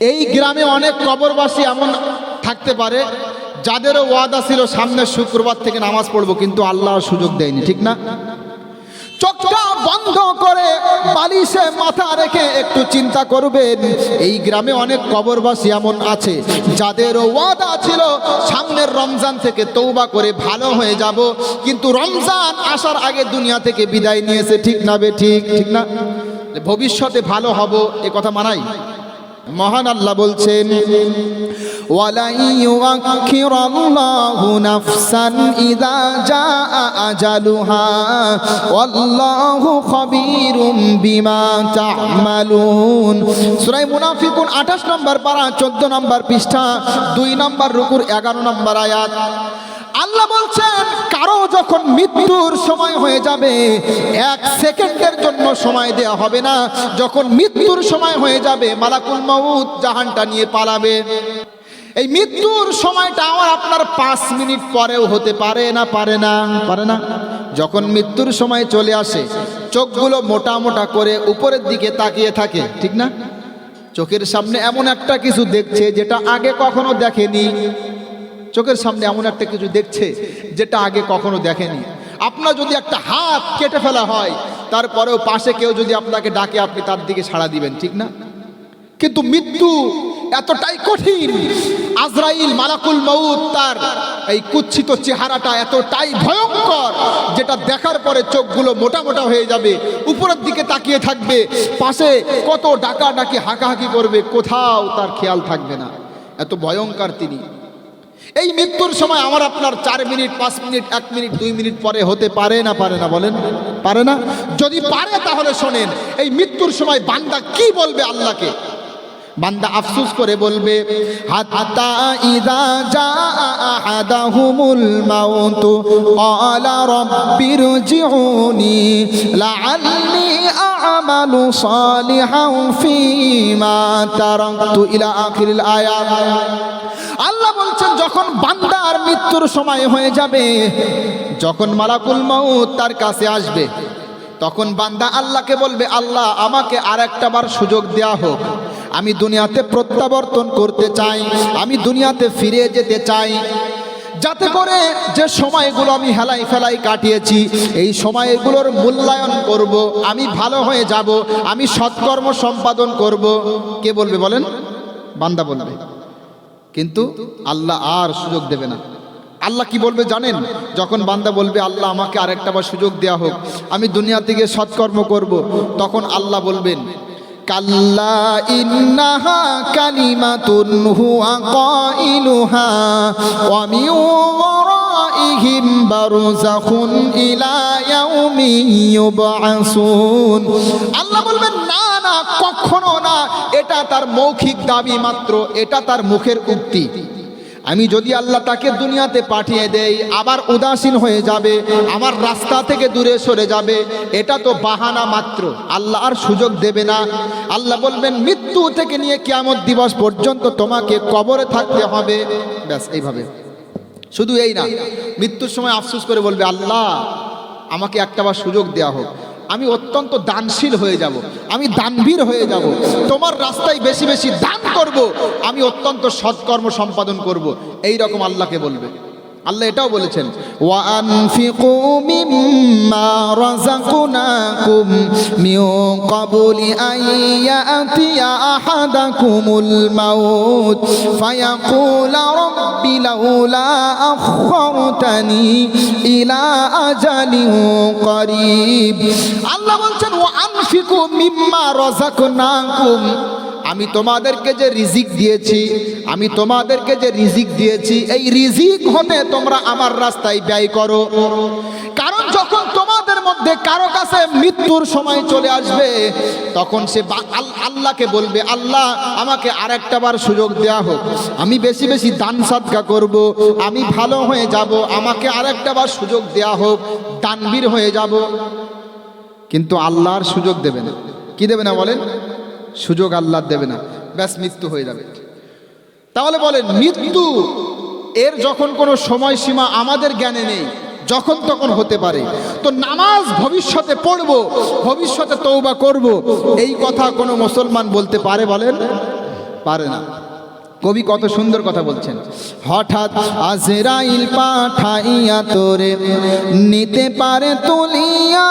এই গ্রামে অনেক কবরবাসী এমন থাকতে পারে যাদেরও ওয়াদা ছিল সামনের শুক্রবার থেকে নামাজ পড়ব, কিন্তু আল্লাহ সুযোগ দেয়নি, ঠিক না? চোখটা বন্ধ করে বালিশে মাথা রেখে একটু চিন্তা করবেন, এই গ্রামে অনেক কবরবাসী এমন আছে যাদের ওয়াদা ছিল সামনের রমজান থেকে তৌবা করে ভালো হয়ে যাব, কিন্তু রমজান আসার আগে দুনিয়া থেকে বিদায় নিয়েছে, ঠিক না বে, ঠিক ঠিক না? ভবিষ্যতে ভালো হব, এ কথা মানাই মহান আল্লাহ বলছেন মুনাফিকুন 28 নম্বর পারা 14 নম্বর পৃষ্ঠা, দুই নম্বর রুকুর 11 নম্বর আয়াত। আল্লাহ বলছেন, কারও যখন মৃত্যুর সময় হয়ে যাবে, এক সেকেন্ডের জন্য সময় দেওয়া হবে না। যখন মৃত্যুর সময় হয়ে যাবে, মালাকুল মাউত জাহানটা নিয়ে পালাবে। এই মৃত্যুর সময়টা আমার আপনার পাঁচ মিনিট পরেও হতে পারে না পারে না পারে না। যখন মৃত্যুর সময় চলে আসে, চোখগুলো মোটা মোটা করে উপরের দিকে তাকিয়ে থাকে, ঠিক না? চোখের সামনে এমন একটা কিছু দেখছে যেটা আগে কখনো দেখেনি। চোখের সামনে এমন একটা কিছু দেখছে যেটা আগে কখনো দেখেনি। আপনার যদি একটা হাত কেটে ফেলা হয়, তারপরেও পাশে কেউ যদি আপনাকে ডাকে, আপনি তার দিকে সাড়া দিবেন, ঠিক না? কিন্তু মৃত্যু এতটাই কঠিন, আজরাইল মালাকুল মউত তার এই কুচ্ছিত চেহারাটা এতটাই ভয়ঙ্কর, যেটা দেখার পরে চোখগুলো মোটা মোটা হয়ে যাবে, উপরের দিকে তাকিয়ে থাকবে, পাশে কত ডাকা ডাকি হাঁকাহাঁকি করবে, কোথাও তার খেয়াল থাকবে না। এত ভয়ঙ্কর তিনি। এই মৃত্যুর সময় আমার আপনার চার মিনিট, পাঁচ মিনিট, এক মিনিট, দুই মিনিট পরে হতে পারে না পারে না, বলেন। পারে না? যদি পারে, তাহলে শোনেন, এই মৃত্যুর সময় বান্দা কি বলবে আল্লাহকে? বান্দা আফসুস করে বলবে, হাত্তা ইদা ইলা আখিরিল আল্লাহ বলছেন, যখন বান্দার মৃত্যুর সময় হয়ে যাবে, যখন মালাকুল মাউত তার কাছে আসবে, তখন বান্দা আল্লাহকে বলবে, আল্লাহ, আমাকে আর একটা বার সুযোগ দেয়া হোক। আমি দুনিয়াতে প্রত্যাবর্তন করতে চাই, আমি দুনিয়াতে ফিরে যেতে চাই। যাতে করে যে সময়গুলো আমি হেলাই ফেলাই কাটিয়েছি, এই সময়গুলোর মূল্যায়ন করব, আমি ভালো হয়ে যাব, আমি সৎকর্ম সম্পাদন করব। কে বলবে বলেন? বান্দা বলবে। কিন্তু আল্লাহ আর সুযোগ দেবে না। আল্লাহ কি বলবে জানেন? যখন বান্দা বলবে, আল্লাহ আমাকে আরেকটা বার সুযোগ দেওয়া হোক, আমি দুনিয়া থেকে সৎকর্ম করব। তখন আল্লাহ বলবেন, কাল্লা ইন্নাহা আল্লাহ বলবেন, না না, কখনো না। এটা তার মৌখিক দাবি মাত্র, এটা তার মুখের উক্তি। আমি যদি আল্লাহ তাকে দুনিয়াতে পাঠিয়ে দেই, আবার উদাসীন হয়ে যাবে, আমার রাস্তা থেকে দূরে সরে যাবে, এটা তো বাহানা মাত্র। আল্লাহ আর সুযোগ দেবে না। আল্লাহ বলবেন, মৃত্যু থেকে নিয়ে কিয়ামত দিবস পর্যন্ত তোমাকে কবরে থাকতে হবে। ব্যাস, এইভাবে। শুধু এই না, মৃত্যুর সময় আফসোস করে বলবে, আল্লাহ, আমাকে একটাবার সুযোগ দেওয়া হোক। আমি অত্যন্ত দানশীল হয়ে যাব, আমি দানবীর হয়ে যাব, তোমার রাস্তায় বেশি বেশি দান করব, আমি অত্যন্ত সৎকর্ম সম্পাদন করব এই রকম আল্লাহকে বলবে। আল্লাহ এটাও বলেছেন ওয়ানফিকু মিম্মা রাযাকনাকুম মিন ক্বাবলি আন ইয়াতিয়া আহাদাকুমুল মাউত, ফায়াকুলা রাব্বি লাউলা আখখারতানি ইলা আজালিন করিব। আল্লাহ বলছেন ওয়ানফিকু মিম্মা রাযাকনাকুম। আমি তোমাদেরকে যে রিজিক দিয়েছি, আমি তোমাদেরকে যে রিজিক দিয়েছি, এই রিজিক হতে তোমরা আমার রাস্তায় ব্যয় করো। কারণ যখন তোমাদের মধ্যে কারও কাছে মৃত্যুর সময় চলে আসবে, তখন সে আল্লাহকে বলবে, আল্লাহ, আমাকে আরেকটা বার সুযোগ দেওয়া হোক। আমি বেশি বেশি দান সাদকা করব, আমি ভালো হয়ে যাব, আমাকে আরেকটা বার সুযোগ দেওয়া হোক, দানবীর হয়ে যাব। কিন্তু আল্লাহর সুযোগ দেবে না। কি দেবে না বলেন? সুযোগ আল্লাহ দেবে না। ব্যাস, মৃত্যু হয়ে যাবে। তাহলে বলেন, মৃত্যু, এর যখন কোনো সময়সীমা আমাদের জ্ঞানে নেই, যখন তখন হতে পারে। তো নামাজ ভবিষ্যতে পড়ব, ভবিষ্যতে তৌবা করব, এই কথা কোনো মুসলমান বলতে পারে বলেন? পারে না। কবি কত সুন্দর কথা বলছেন। হঠাৎ আজরাইল পাঠাইয়া তোরে নিতে পারে তুলিয়া,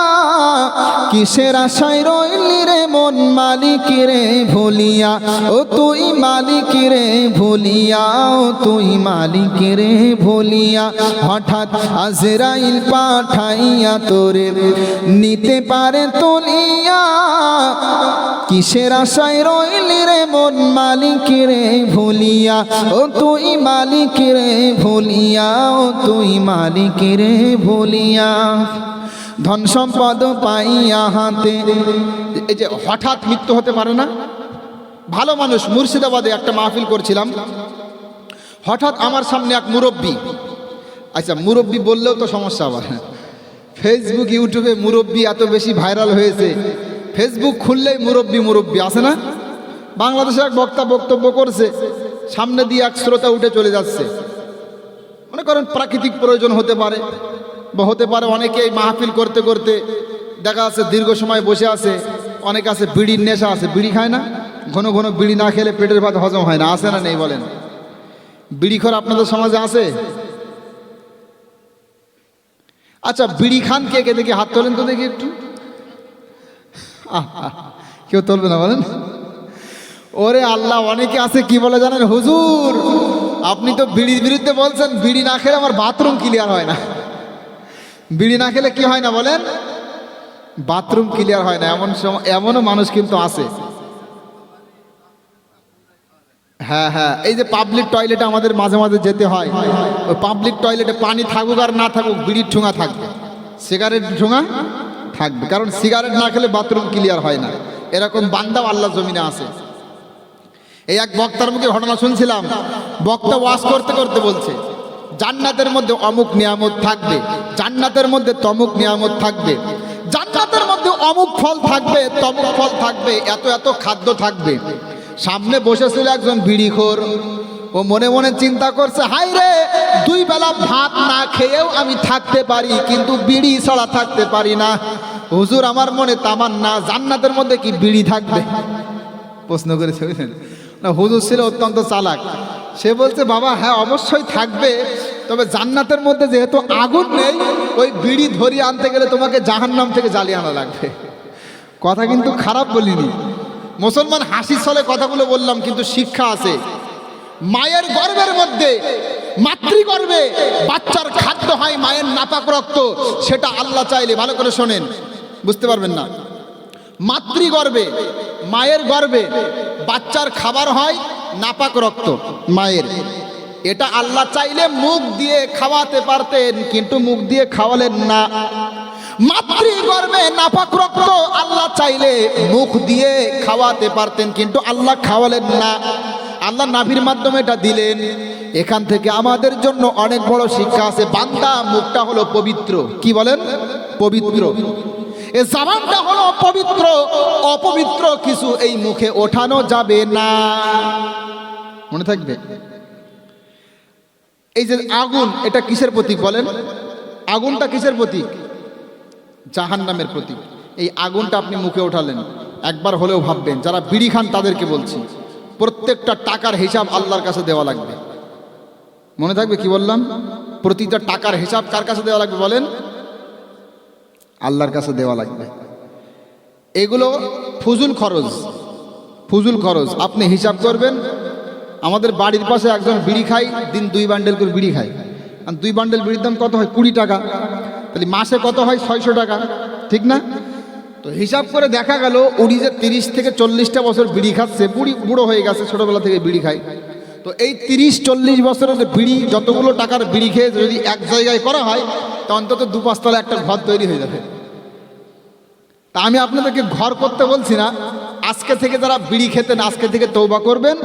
কিসের আশায় রইলি রে মন মালিক রে ভুলিয়া? ও তুই মালিক রে ভুলিয়া, ও তুই মালিক রে ভুলিয়া। হঠাৎ আজরাইল পাঠাইয়া তোরে নিতে পারে তুলিয়া, কিসের আশায় রইলি রে মন মালিক রে ভুলিয়া? ও তুই মালিক রে ভুলিয়া, ও তুই মালিক রে ভুলিয়া। ধন সম্পদ পাইয়া হাতে, এই যে হঠাৎ মৃত্যু হতে পারে না? ভালো মানুষ, মুর্শিদাবাদে একটা মাহফিল করছিলাম। হঠাৎ আমার সামনে এক মুরব্বী আচ্ছা মুরব্বী বললেও তো সমস্যা আবার। ফেসবুক ইউটিউবে মুরব্বী এত বেশি ভাইরাল হয়েছে। ফেসবুক খুললেই মুরব্বী মুরব্বী, আছে না? বাংলাদেশে এক বক্তা বক্তব্য করছে সামনে দিয়ে এক শ্রোতা উঠে চলে যাচ্ছে। মনে করেন প্রাকৃতিক প্রয়োজন হতে পারে, বা হতে পারে অনেকে এই মাহফিল করতে করতে দেখা আছে দীর্ঘ সময় বসে আছে, অনেকে আছে বিড়ির নেশা আছে, বিড়ি খায় না? ঘন ঘন বিড়ি না খেলে পেটের ভাত হজম হয় না আসে না নেই বলেন? বিড়ি খর আপনাদের সমাজে আছে? আচ্ছা বিড়ি খান কে কে দেখি? হাত তোলেন তো দেখি একটু। কেউ তুলবে না বলেন? ওরে আল্লাহ, অনেকে আছে কি বলে জানেন? হুজুর, আপনি তো বিড়ির বিরুদ্ধে বলছেন, বিড়ি না খেলে আমার বাথরুম ক্লিয়ার হয় না। বিড়ি না খেলে কি হয় না বলেন? বাথরুম ক্লিয়ার হয় না। এমন এমনও মানুষ কিন্তু আছে। হ্যাঁ হ্যাঁ এই যে পাবলিক টয়লেটে আমাদের মাঝে মাঝে যেতে হয়, ওই পাবলিক টয়লেটে পানি থাকুক আর না থাকুক, বিড়ির ঠোঙা থাকবে। সিগারেট ঠোঙা থাকবে। কারণ সিগারেট না খেলে বাথরুম ক্লিয়ার হয় না। এরকম বান্দাও আল্লাহ জমিনে আছে। এই এক বক্তার মুখে ঘটনা শুনছিলাম। বক্তা ওয়াজ করতে করতে বলছে, জান্নাতের মধ্যে অমুক নিয়ামত থাকবে, জান্নাতের মধ্যে তমুক নিয়ামত থাকবে, জান্নাতের মধ্যে অমুক ফল থাকবে, তমুক ফল থাকবে, এত এত খাদ্য থাকবে। সামনে বসেছিল একজন বিড়িখোর ও মনে মনে চিন্তা করছে হাই রে, দুই বেলা ভাত না খেয়েও আমি থাকতে পারি, কিন্তু বিড়ি ছাড়া থাকতে পারি না। হুজুর, আমার মনে তামান না জান্নাতের মধ্যে কি বিড়ি থাকবে? প্রশ্ন করেছে বুঝলেন না, হুজুর ছিল অত্যন্ত চালাক। সে বলছে, বাবা হ্যাঁ অবশ্যই থাকবে। তবে জান্নাতের মধ্যে যেহেতু আগুন নেই, ওই বিড়ি ধরিয়ে আনতে গেলে তোমাকে জাহান্নাম থেকে জ্বালিয়ে আনা লাগবে। কথা কিন্তু খারাপ বলিনি। মুসলমান হাসির ছলে কথাগুলো বললাম, কিন্তু শিক্ষা আছে। মায়ের গর্ভের মধ্যে মাতৃগর্ভে বাচ্চার খাদ্য হয় মায়ের নাপাক রক্ত, সেটা আল্লাহ চাইলে, ভালো করে শোনেন, বুঝতে পারবেন না? মাতৃগর্ভে, মায়ের গর্ভে বাচ্চার খাবার হয় নাপাক রক্ত, মায়ের। এটা আল্লাহ চাইলে মুখ দিয়ে খাওয়াতে পারতেন, কিন্তু মুখ দিয়ে খাওয়ালেন না। মাতৃগর্ভে নাপাক রক্ত আল্লাহ চাইলে মুখ দিয়ে খাওয়াতে পারতেন, কিন্তু আল্লাহ খাওয়ালেন না। আল্লাহ নাভির মাধ্যমে এটা দিলেন। এখান থেকে আমাদের জন্য অনেক বড় শিক্ষা আছে, বান্দা মুখটা হলো পবিত্র। কি বলেন? পবিত্র। এ হলো অপবিত্র। অপবিত্র কিছু এই মুখে ওঠানো যাবে না। মনে থাকবে? এই যে আগুন, এটা কিসের প্রতীক বলেন? আগুনটা কিসের প্রতীক? জাহান নামের প্রতীক। এই আগুনটা আপনি মুখে ওঠালেন। একবার হলেও ভাববেন, যারা বিড়ি খান তাদেরকে বলছি, প্রত্যেকটা টাকার হিসাব আল্লাহর কাছে দেওয়া লাগবে। মনে থাকবে কি বললাম? প্রতিটা টাকার হিসাব কার কাছে দেওয়া লাগবে বলেন? আল্লাহর কাছে দেওয়া লাগবে। এগুলো ফুজুল খরচ। ফুজুল খরচ। আপনি হিসাব করবেন, আমাদের বাড়ির পাশে একজন বিড়ি খাই দিন দুই বান্ডেল করে বিড়ি খাই আর দুই বান্ডেল বিড়ির দাম কত হয়? কুড়ি টাকা। তাহলে মাসে কত হয়? ছয়শো টাকা। ঠিক না? তো হিসাব করে দেখা গেল উনি যে তিরিশ থেকে চল্লিশটা বছর বিড়ি খাচ্ছে। বুড়ি, বুড়ো হয়ে গেছে, ছোটোবেলা থেকে বিড়ি খায়। তো এই তিরিশ, চল্লিশ বছরের বিড়ি, যতগুলো টাকার বিড়ি খেয়ে যদি এক জায়গায় করা হয় অন্তত দু পাঁচতলা একটা ঘর তৈরি হয়ে যাবে। তা আমি আপনাদেরকে ঘর করতে বলছি না, আজকে থেকে যারা বিড়ি খেতেন, আজকে থেকে তৌবা করবেন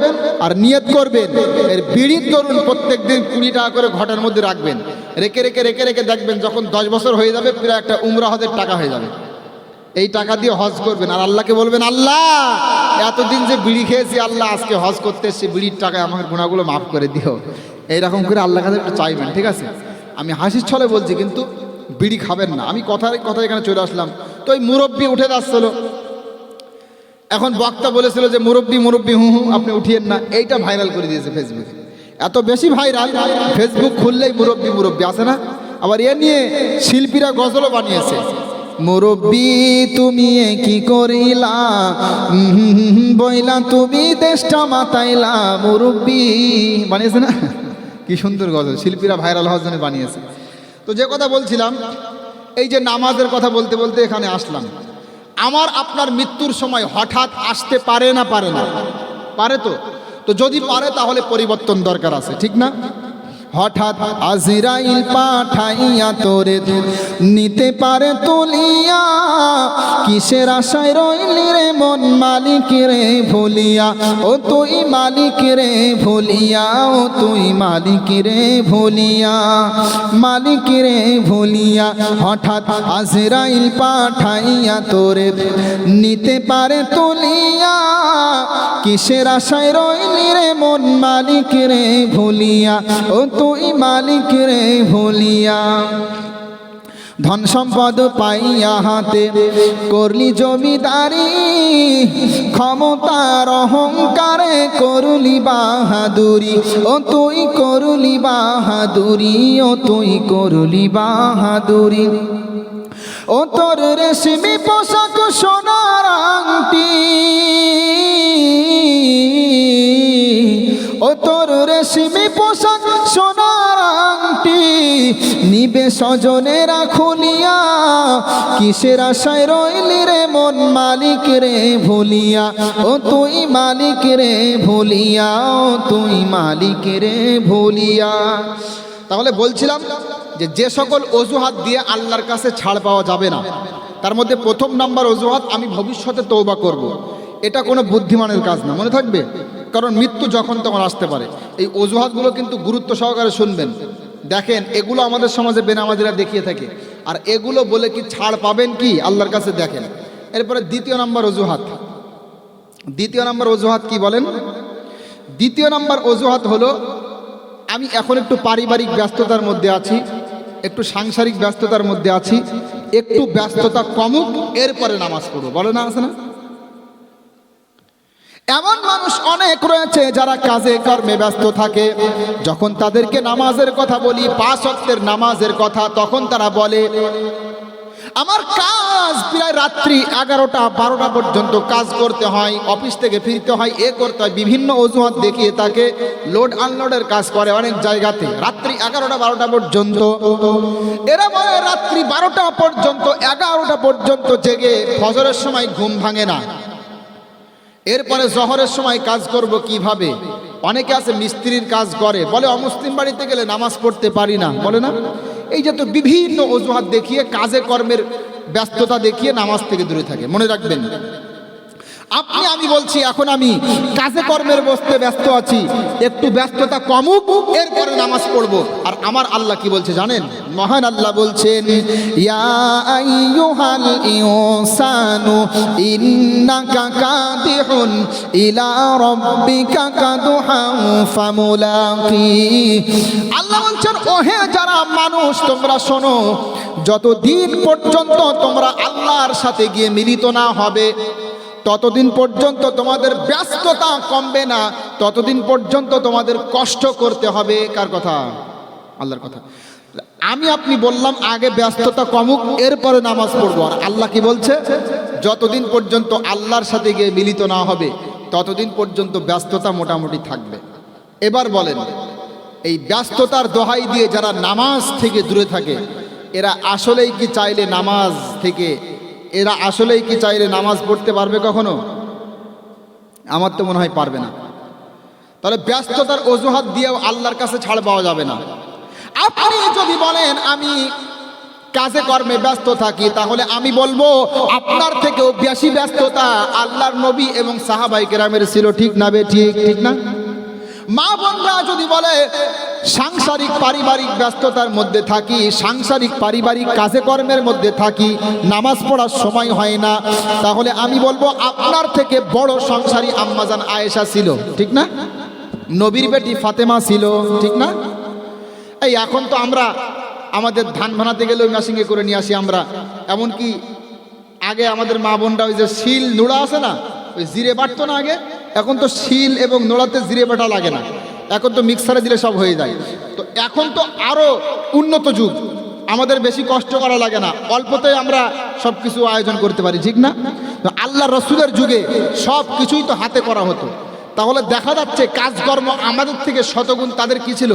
আর নিয়ত করবেন, এর বিড়ির ধরুন প্রত্যেক দিন কুড়ি টাকা করে ঘটের মধ্যে রাখবেন। রেখে রেখে রেখে রেখে দেখবেন যখন দশ বছর হয়ে যাবে, প্রায় একটা উমরা হজের টাকা হয়ে যাবে। এই টাকা দিয়ে হজ করবেন আর আল্লাহকে বলবেন, আল্লাহ, এতদিন যে বিড়ি খেয়েছি, আল্লাহ আজকে হজ করতে এসেছি, বিড়ির টাকায় আমার গুণাগুলো মাফ করে দিও। এইরকম করে আল্লাহ কাছে একটু চাইবেন, ঠিক আছে? আমি হাসির ছলে বলছি, কিন্তু বিড়ি খাবেন না। আমি কথার কথা এখানে চলে আসলাম। তো ওই মুরব্বী উঠে যাচ্ছিল এখন বক্তা বলেছিল যে, মুরব্বী, মুরব্বি, হু, হুঁ, আপনি উঠিয়েন না। এইটা ভাইরাল করে দিয়েছে ফেসবুকে এত বেশি ভাইরাল ফেসবুক খুললেই মুরব্বী মুরব্বী আসে না। আবার এ নিয়ে শিল্পীরা গজলও বানিয়েছে। মুরব্বি, তুমি কি করিলা? বইলা তুমি দেশটা মাতাইলা। মুরব্বী, বানিয়েছে না? কি সুন্দর গজল, শিল্পীরা ভাইরাল হওয়ার জন্য বানিয়েছে। তো যে কথা বলছিলাম, এই যে নামাজের কথা বলতে বলতে এখানে আসলাম। আমার আপনার মৃত্যুর সময় হঠাৎ আসতে পারে না পারে না? পারে তো? তো যদি পারে তাহলে পরিবর্তন দরকার আছে, ঠিক না? হঠাৎ আজরাইল পাঠাইয়া তোরে নিতে পারে তুলিয়া। কিসের আশায় রইলি রে মন মালিক রে ভুলিয়া? ও তুই মালিক রে ভুলিয়া, ও তুই মালিক রে ভুলিয়া, মালিক রে ভুলিয়া। হঠাৎ আজরাইল পাঠাইয়া তোরে নিতে পারে তুলিয়া। কিসের আশায় রইলি রে মন মালিক রে ভুলিয়া? ও তুই মালিক রে ভুলিয়া। ধন সম্পদ পাইয়া হাতে করলি জমিদারি ক্ষমতার অহংকারে করলি বাহাদুরি। ও তুই করলি বাহাদুরি, ও তুই করলি বাহাদুরি। ও তোর রেশমি পোশাক সোনার আংটি। ও তোর রেশমি পোশাক নিবে স্বজনেরা খুলিয়া কিসের আশায় রইলি রে মন মালিক রে ভুলিয়া? ও তুই মালিক রে ভুলিয়া, ও তুই মালিক রে ভুলিয়া। তাহলে বলছিলাম যে যে সকল অজুহাত দিয়ে আল্লাহর কাছে ছাড় পাওয়া যাবে না, তার মধ্যে প্রথম নাম্বার অজুহাত, আমি ভবিষ্যতে তৌবা করব। এটা কোনো বুদ্ধিমানের কাজ না, মনে থাকবে? কারণ মৃত্যু যখন তখন আসতে পারে। এই অজুহাতগুলো কিন্তু গুরুত্ব সহকারে শুনবেন। দেখেন, এগুলো আমাদের সমাজে বেনামাজিরা দেখিয়ে থাকে। আর এগুলো বলে কি ছাড় পাবেন কি? আল্লাহর কাছে দেখেন। এরপরে দ্বিতীয় নাম্বার অজুহাত। দ্বিতীয় নাম্বার অজুহাত কি বলেন? দ্বিতীয় নাম্বার অজুহাত হলো, আমি এখন একটু পারিবারিক ব্যস্ততার মধ্যে আছি, একটু সাংসারিক ব্যস্ততার মধ্যে আছি, একটু ব্যস্ততা কমুক, এরপরে নামাজ পড়ব। বলে না আছে না? এমন মানুষ অনেক রয়েছে যারা কাজে কর্মে ব্যস্ত থাকে। যখন তাদেরকে নামাজের কথা বলি পাঁচ অক্তের নামাজের কথা, তখন তারা বলে, আমার কাজ প্রায় রাত্রি এগারোটা, বারোটা পর্যন্ত কাজ করতে হয়, অফিস থেকে ফিরতে হয়, এ করতে হয়। বিভিন্ন অজুহাত দেখিয়ে তাকে লোড আনলোডের কাজ করে অনেক জায়গাতে, রাত্রি এগারোটা, বারোটা পর্যন্ত। এরা বলে রাত্রি বারোটা পর্যন্ত, এগারোটা পর্যন্ত জেগে ফজরের সময় ঘুম ভাঙে না। এরপরে জহরের সময় কাজ করব কীভাবে? অনেকে আছে মিস্ত্রির কাজ করে, বলে, অমুসলিম বাড়িতে গেলে নামাজ পড়তে পারি না। বলে না? এই যে তো বিভিন্ন অজুহাত দেখিয়ে, কাজে কর্মের ব্যস্ততা দেখিয়ে নামাজ থেকে দূরে থাকে। মনে রাখবেন আপনি, আমি বলছি, এখন আমি কাজে কর্মের বসতে ব্যস্ত আছি। একটু ব্যস্ততা কমুক, এরপরে নামাজ পড়ব। আর আমার আল্লাহ কি বলছে জানেন? মহান আল্লাহ বলছেন আল্লাহ বলছেন, ওহে যারা মানুষ, তোমরা শোনো, যতদিন পর্যন্ত তোমরা আল্লাহর সাথে গিয়ে মিলিত না হবে ততদিন পর্যন্ত তোমাদের ব্যস্ততা কমবে না, ততদিন পর্যন্ত তোমাদের কষ্ট করতে হবে। কার কথা? আল্লাহর কথা। আমি আপনি বললাম, আগে ব্যস্ততা কমুক, এরপরে নামাজ পড়ব। আর আল্লাহ কি বলছে? যতদিন পর্যন্ত আল্লাহর সাথে গিয়ে মিলিত না হবে, ততদিন পর্যন্ত ব্যস্ততা মোটামুটি থাকবে। এবার বলেন, এই ব্যস্ততার দোহাই দিয়ে যারা নামাজ থেকে দূরে থাকে, এরা আসলেই কি চাইলে নামাজ থেকে এরা আসলেই কি চাইলে নামাজ পড়তে পারবে কখনো? আমার তো মনে হয় পারবে না। তাহলে ব্যস্ততার অজুহাত দিয়েও আল্লাহর কাছে ছাড় পাওয়া যাবে না। আপনি যদি বলেন, আমি কাজে কর্মে ব্যস্ত থাকি, তাহলে আমি বলব, আপনার থেকেও বেশি ব্যস্ততা আল্লাহর নবী এবং সাহাবাই কেরামের ছিল, ঠিক না বে, ঠিক ঠিক না? মা বোনরা যদি বলে, সাংসারিক পারিবারিক ব্যস্ততার মধ্যে থাকি, সাংসারিক পারিবারিক কাজে কর্মের মধ্যে থাকি, নামাজ পড়ার সময় হয় না, তাহলে আমি বলব আপনার থেকে বড় সংসারী আম্মাজান আয়েশা ছিল, ঠিক না? নবীর বেটি ফাতেমা ছিল, ঠিক না? এই এখন তো আমরা আমাদের ধান ভানাতে গেলেও মেশিংয়ে করে নিয়ে আসি আমরা, এমনকি আগে আমাদের মা বোনরা ওই যে শিল নুড়া আছে না, ওই জিরে বাটতো না আগে? এখন তো শিল এবং নোড়াতে জিরে বাটা লাগে না। এখন তো মিক্সারে দিলে সব হয়ে যায়। তো এখন তো আরও উন্নত যুগ। আমাদের বেশি কষ্ট করা লাগে না। অল্পতে আমরা সব কিছু আয়োজন করতে পারি, ঠিক না? আল্লাহ রসুলের যুগে সব কিছুই তো হাতে করা হতো। তাহলে দেখা যাচ্ছে কাজকর্ম আমাদের থেকে শতগুণ তাদের কি ছিল?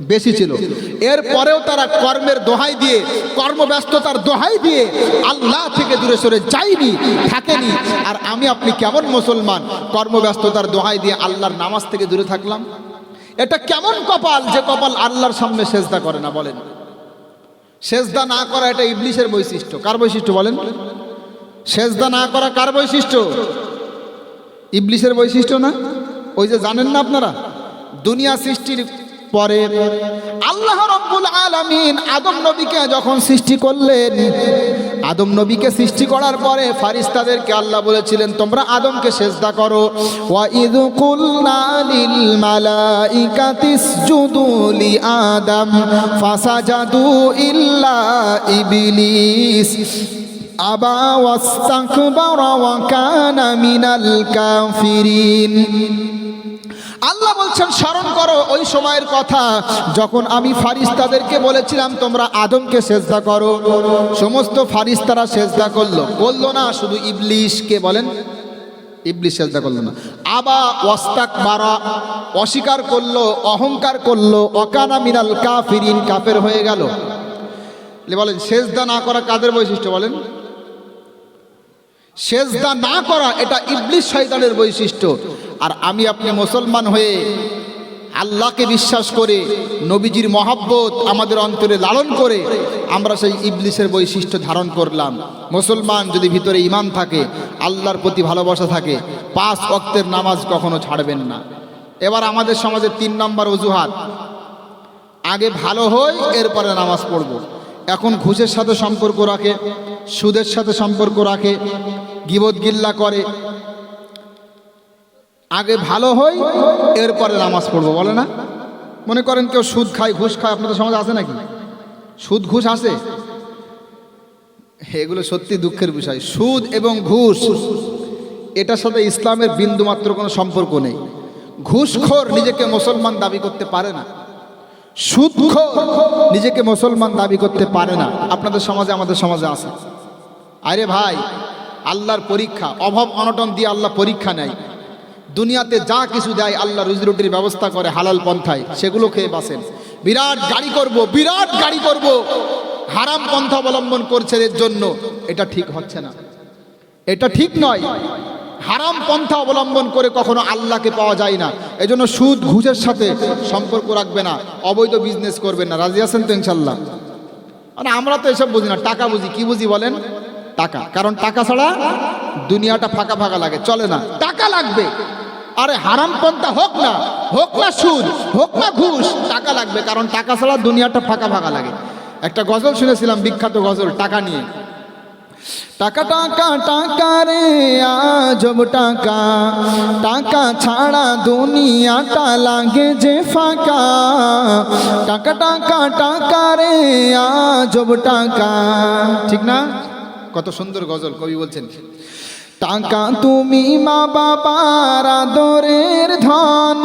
বেশি ছিল। এরপরেও তারা কর্মের দোহাই দিয়ে, কর্মব্যস্ততার দোহাই দিয়ে আল্লাহ থেকে দূরে সরে যায়নি, থাকেনি। আর আমি আপনি কেমন মুসলমান? কর্মব্যস্ততার দোহাই দিয়ে আল্লাহর নামাজ থেকে দূরে থাকলাম? এটা কেমন কপাল যে কপাল আল্লাহর সামনে সেজদা করে না বলেন? সেজদা না করা এটা ইবলিশের বৈশিষ্ট্য। কার বৈশিষ্ট্য বলেন? সেজদা না করা কার বৈশিষ্ট্য? ইবলিশের বৈশিষ্ট্য না? ওই যে জানেন না আপনারা? দুনিয়া সৃষ্টির পরে আল্লাহ রব্বুল আলামিন আদম নবীকে যখন সৃষ্টি করলেন, আদম নবীকে সৃষ্টি করার পরে ফারিস্তাদেরকে আল্লাহ বলেছিলেন, তোমরা আদমকে সেজদা করো। আদম আবা ওয়া কানা মিনাল কাফিরিন। আল্লাহ বলছেন, স্মরণ করো ওই সময়ের কথা। যখন আমি ফারিস্তাদেরকে বলেছিলাম, তোমরা আদমকে সেজদা করো। সমস্ত ফারিস্তারা সেজদা করল। বলল না, শুধু ইবলিশকে বলেন, ইবলিশ সেজদা করল না। আবা ওয়াস্তাক মারা অস্বীকার করল, অহংকার করল অকানা মিনাল কাফিরিন, কাফের হয়ে গেল। বলেন, সেজদা না করা কাদের বৈশিষ্ট্য বলেন? সেজদা না করা, এটা ইবলিশ শয়তানের বৈশিষ্ট্য। আর আমি আপনি মুসলমান হয়ে আল্লাহকে বিশ্বাস করে নবীজির মহাব্বত আমাদের অন্তরে লালন করে আমরা সেই ইবলিশের বৈশিষ্ট্য ধারণ করলাম। মুসলমান যদি ভিতরে ইমান থাকে, আল্লাহর প্রতি ভালোবাসা থাকে, পাঁচ অক্তের নামাজ কখনো ছাড়বেন না। এবার আমাদের সমাজে তিন নম্বর অজুহাত, আগে ভালো হই, এরপরে নামাজ পড়ব। এখন ঘুষের সাথে সম্পর্ক রাখে, সুদের সাথে সম্পর্ক রাখে, গিবত গিল্লা করে আগে ভালো হই, এরপরে নামাজ পড়ব, বলে না? মনে করেন কেউ সুদ খায়, ঘুষ খায়, আপনাদের সমাজে আছে নাকি? সুদ, ঘুষ আছে? এগুলো সত্যি দুঃখের বিষয়। সুদ এবং ঘুষ, এটার সাথে ইসলামের বিন্দুমাত্র কোনো সম্পর্ক নেই। ঘুষখোর নিজেকে মুসলমান দাবি করতে পারে না। সুদখোর নিজেকে মুসলমান দাবি করতে পারে না। আপনাদের সমাজে, আমাদের সমাজে আছে। আরে ভাই, আল্লাহর পরীক্ষা, অভাব অনটন দিয়ে আল্লাহ পরীক্ষা নেয়। দুনিয়াতে যা কিছু দেয় আল্লাহ রুজি রুটির ব্যবস্থা করে হালাল পন্থায়, সেগুলো খেয়ে বাসেন বিরাট গাড়ি করব, বিরাট গাড়ি করব। হারাম পন্থা অবলম্বন করছে এর জন্য। এটা ঠিক হচ্ছে না। এটা ঠিক নয়। হারাম পন্থা অবলম্বন করে কখনো আল্লাহকে পাওয়া যায় না। এজন্য সুদ, ঘুষের সাথে সম্পর্ক রাখবে না। অবৈধ বিজনেস করবেন না। রাজি আছেন তো ইনশাল্লাহ মানে আমরা তো এসব বুঝি না। টাকা বুঝি। কি বুঝি বলেন? টাকা। কারণ টাকা ছাড়া দুনিয়াটা ফাঁকা ফাঁকা লাগে। চলে না। টাকা লাগবে। আরে হারাম পন্থা হোক না হোক না সুদ, হোক না ঘুষ, টাকা লাগবে, কারণ টাকা ছাড়া দুনিয়াটা ফাঁকা ফাঁকা লাগে। একটা গজল শুনেছিলাম, বিখ্যাত গজল, টাকা নিয়ে। টাকা টাকা টাকা রে আজব টাকা। টাকা ছাড়া দুনিয়াটা লাগে যে ফাঁকা। টাকা টাকা টাকা রে আজব টাকা। ঠিক না? কত সুন্দর গজল, কবি বলছেন। টাকা তুমি মা বাবার আদরের ধন।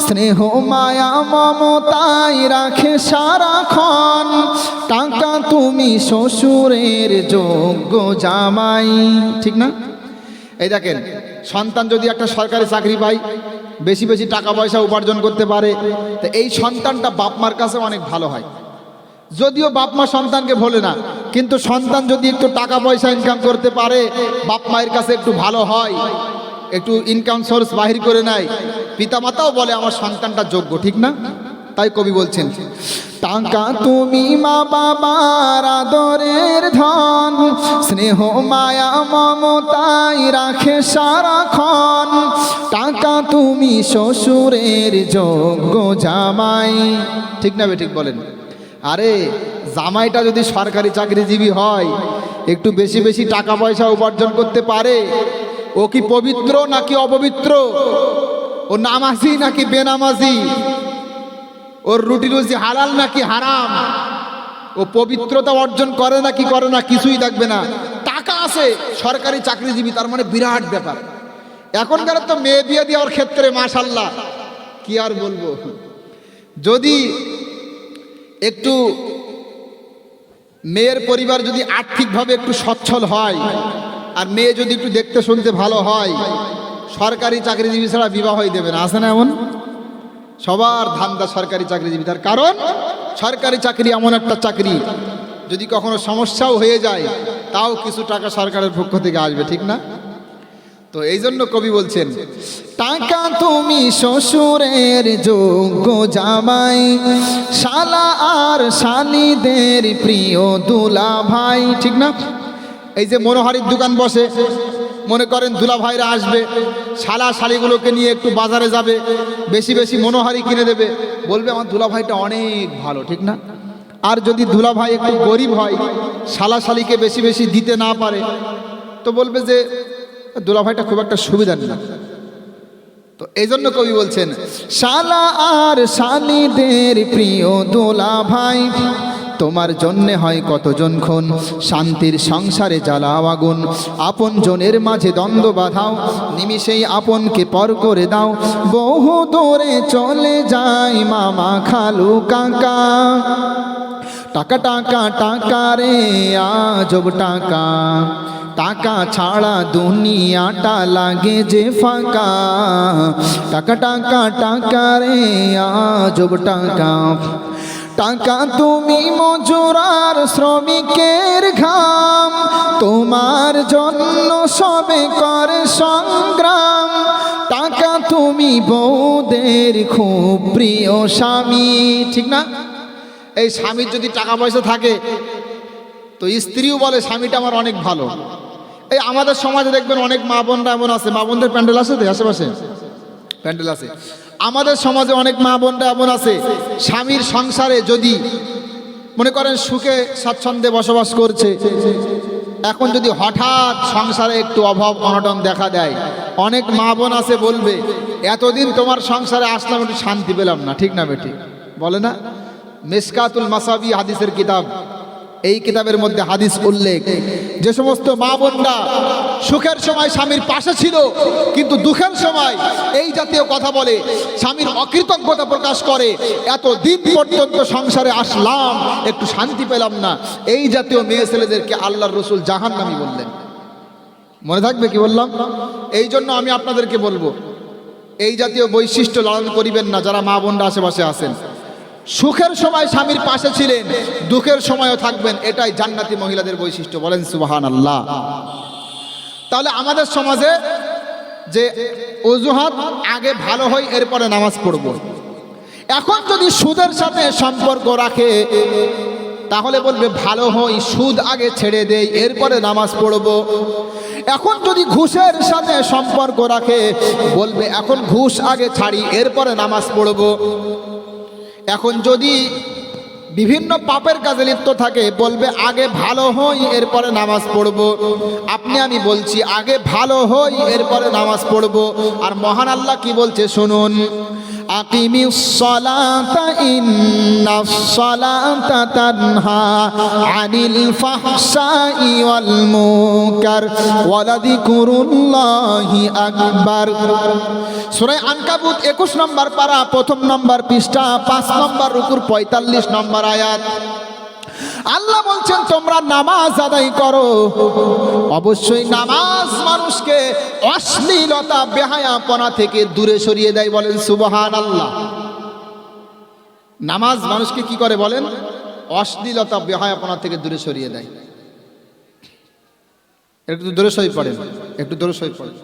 স্নেহ, মায়া, মমতাই রাখে সারাক্ষণ। টাকা তুমি শ্বশুরের যোগ্য জামাই। ঠিক না? এই দেখেন, সন্তান যদি একটা সরকারি চাকরি পায়, বেশি বেশি টাকা পয়সা উপার্জন করতে পারে, তো এই সন্তানটা বাপমার কাছে অনেক ভালো হয়। যদিও বাপমা সন্তানকে ভোলে না কিন্তু সন্তান যদি একটু টাকা পয়সা ইনকাম করতে পারে, বাপ মায়ের কাছে একটু ভালো হয়, একটু ইনকাম সোর্স বাহির করে নেয়, পিতামাতাও বলে আমার সন্তানটা যোগ্য, ঠিক না? তাই কবি বলছেন, টাকা তুমি মা বাবার আদরের ধন, স্নেহ, মায়া, মমতাই রাখে সারাক্ষণ। টাকা তুমি শ্বশুরের যোগ্য জামাই। ঠিক না বে, ঠিক বলেন। আরে জামাইটা যদি সরকারি চাকরিজীবী হয়, একটু বেশি বেশি টাকা পয়সা উপার্জন করতে পারে, ও কি পবিত্র নাকি অপবিত্র? ও নামাজি নাকি বেনামাজি? ওর রুটি রুজি হালাল নাকি হারাম? ও পবিত্রতা অর্জন করে না কি করে না কিছুই দেখবে না। টাকা আছে, সরকারি চাকরিজীবী, তার মানে বিরাট ব্যাপার। এখনকার তো মেয়ে বিয়ে দেওয়ার ক্ষেত্রে মাশাল্লাহ কি আর বলব? যদি একটু মেয়ের পরিবার যদি আর্থিকভাবে একটু সচ্ছল হয়, আর মেয়ে যদি একটু দেখতে শুনতে ভালো হয়, সরকারি চাকরিজীবী ছাড়া বিবাহই দেবে না। আছে না এমন? সবার ধান্দা সরকারি চাকরিজীবী। তার কারণ, সরকারি চাকরি এমন একটা চাকরি, যদি কখনো সমস্যাও হয়ে যায়, তাও কিছু টাকা সরকারের পক্ষ থেকে আসবে, ঠিক না? তো এই জন্য কবি বলছেন টাকা তুমি শ্বশুরের যোগ্য জামাই শালা আর শালিদের প্রিয় দুলা ভাই ঠিক না? এই যে মনোহারির দোকান বসে মনে করেন দুলা ভাইরা আসবে শালা শালিগুলোকে নিয়ে একটু বাজারে যাবে বেশি বেশি মনোহারি কিনে দেবে বলবে আমার দুলা ভাইটা অনেক ভালো ঠিক না? আর যদি দুলা ভাই একটু গরিব হয় শালা শালিকে বেশি বেশি দিতে না পারে তো বলবে যে দুলা ভাইটা খুব একটা সুবিধার না। তো এই জন্য কবি বলছেন, শালা আর শালিদের প্রিয় দোলা ভাই তোমার জন্যে হয় কতজন খুন? শান্তির সংসারে জ্বালাও আগুন, আপন জনের মাঝে দ্বন্দ্ব বাঁধাও, নিমিষেই আপনকে পর করে দাও। বহু দূরে চলে যায় মামা খালু কাকা। টাকা টাকা টাকা রে, আজব টাকা। টাকা ছাড়া দুনিয়াটা লাগে যে ফাঁকা। টাকা টাকা টাকা রে, আজব টাকা। টাকা তুমি মজুরার শ্রমিকের ঘাম। তোমার জন্য সবে করে সংগ্রাম। টাকা তুমি বৌদের খুব প্রিয় স্বামী, ঠিক না? এই স্বামীর যদি টাকা পয়সা থাকে, তো স্ত্রীও বলে, স্বামীটা আমার অনেক ভালো। এই আমাদের সমাজে দেখবেন অনেক মা বোনরা এমন আছে। মা বোনদের প্যান্ডেল আছে তো আশেপাশে? প্যান্ডেল আছে। আমাদের সমাজে অনেক মা বোনরা এমন আছে, স্বামীর সংসারে যদি মনে করেন সুখে, স্বাচ্ছন্দ্যে বসবাস করছে, এখন যদি হঠাৎ সংসারে একটু অভাব, অনটন দেখা দেয়, অনেক মা বোন আছে বলবে, এতদিন তোমার সংসারে আসলাম, একটু শান্তি পেলাম না। ঠিক না বেটি? বলে না? মেসকাতুল মাসাবি হাদিসের কিতাব। এই কিতাবের মধ্যে হাদিস উল্লেখ। যে সমস্ত মা বোনরা সুখের সময় স্বামীর পাশে ছিল, কিন্তু দুঃখের সময় এই জাতীয় কথা বলে স্বামীর অকৃতজ্ঞতা প্রকাশ করে। এত দিন পর্যন্ত সংসারে আসলাম, একটু শান্তি পেলাম না। এই জাতীয় মেয়ে ছেলেদেরকে আল্লাহর রসুল জাহান নামি বললেন। মনে থাকবে কি বললাম? এই জন্য আমি আপনাদেরকে বলব, এই জাতীয় বৈশিষ্ট্য লালন করিবেন না যারা মা বোনরা আশেপাশে আছেন। সুখের সময় স্বামীর পাশে ছিলেন, দুঃখের সময়ও থাকবেন, এটাই জান্নাতি মহিলাদের বৈশিষ্ট্য, বলেন সুবাহান আল্লাহ তাহলে আমাদের সমাজে যে অজুহাত, আগে ভালো হয়, এরপরে নামাজ পড়ব। এখন যদি সুদের সাথে সম্পর্ক রাখে, তাহলে বলবে, ভালো হই, সুদ আগে ছেড়ে দেই, এরপরে নামাজ পড়ব। এখন যদি ঘুষের সাথে সম্পর্ক রাখে, বলবে, এখন ঘুষ আগে ছাড়ি, এরপরে নামাজ পড়ব। এখন যদি বিভিন্ন পাপের কাজে লিপ্ত থাকে, বলবে, আগে ভালো হই, এরপরে নামাজ পড়ব। আপনি, আমি বলছি, আগে ভালো হই, এরপরে নামাজ পড়ব। আর মহান আল্লাহ কি বলছে, শুনুন। আকিমি সলাতা ইন্না সলাতা তানহা আনিল ফাহশাই ওয়াল মুনকার ওয়ালাদিকুরুল্লাহি আকবার। সূরা আনকাবুত 21 নম্বর পারা, প্রথম নম্বর পৃষ্ঠা 5 নম্বর রুকুর 45 নম্বর আয়াত। আল্লাহ বলছেন, তোমরা নামাজ আদায় করো। অবশ্যই নামাজ মানুষকে অশ্লীলতা, বেহায়াপনা থেকে দূরে সরিয়ে দেয় বলেন সুবহান আল্লাহ নামাজ মানুষকে কি করে বলেন? অশ্লীলতা, বেহায়াপনা থেকে দূরে সরিয়ে দেয়। একটু দূরে সই পড়েন, একটু দূরে সই পড়েন।